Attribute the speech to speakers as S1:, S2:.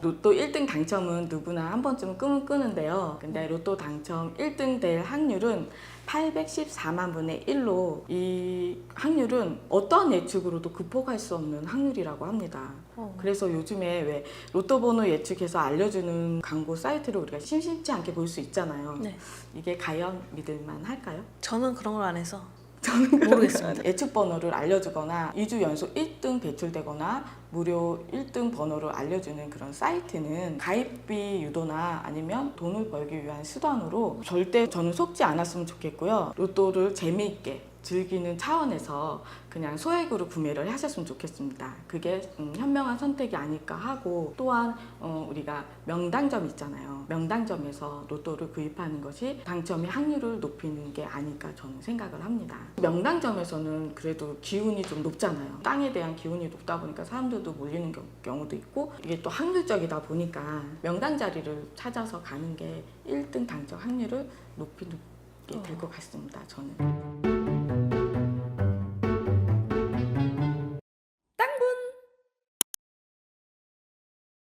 S1: 로또 1등 당첨은 누구나 한 번쯤은 꿈은 꾸는데요. 근데 로또 당첨 1등 될 확률은 814만 분의 1로 이 확률은 어떠한 예측으로도 극복할 수 없는 확률이라고 합니다.
S2: 어.
S1: 그래서 요즘에 왜 로또 번호 예측해서 알려주는 광고 사이트를 우리가 심심치 않게 볼 수 있잖아요.
S2: 네.
S1: 이게 과연 믿을만 할까요?
S2: 저는 그런 걸 안 해서
S1: 저는
S2: 모르겠습니다.
S1: 예측 번호를 알려주거나 2주 연속 1등 배출되거나 무료 1등 번호를 알려주는 그런 사이트는 가입비 유도나 아니면 돈을 벌기 위한 수단으로 절대 저는 속지 않았으면 좋겠고요. 로또를 재미있게 즐기는 차원에서 그냥 소액으로 구매를 하셨으면 좋겠습니다. 그게 음, 현명한 선택이 아닐까 하고 또한 어, 우리가 명당점 있잖아요. 명당점에서 로또를 구입하는 것이 당첨의 확률을 높이는 게 아닐까 저는 생각을 합니다. 명당점에서는 그래도 기운이 좀 높잖아요. 땅에 대한 기운이 높다 보니까 사람들도 몰리는 경- 경우도 있고 이게 또 확률적이다 보니까 명당 자리를 찾아서 가는 게 1등 당첨 확률을 높이 높게 될 것 같습니다. 저는.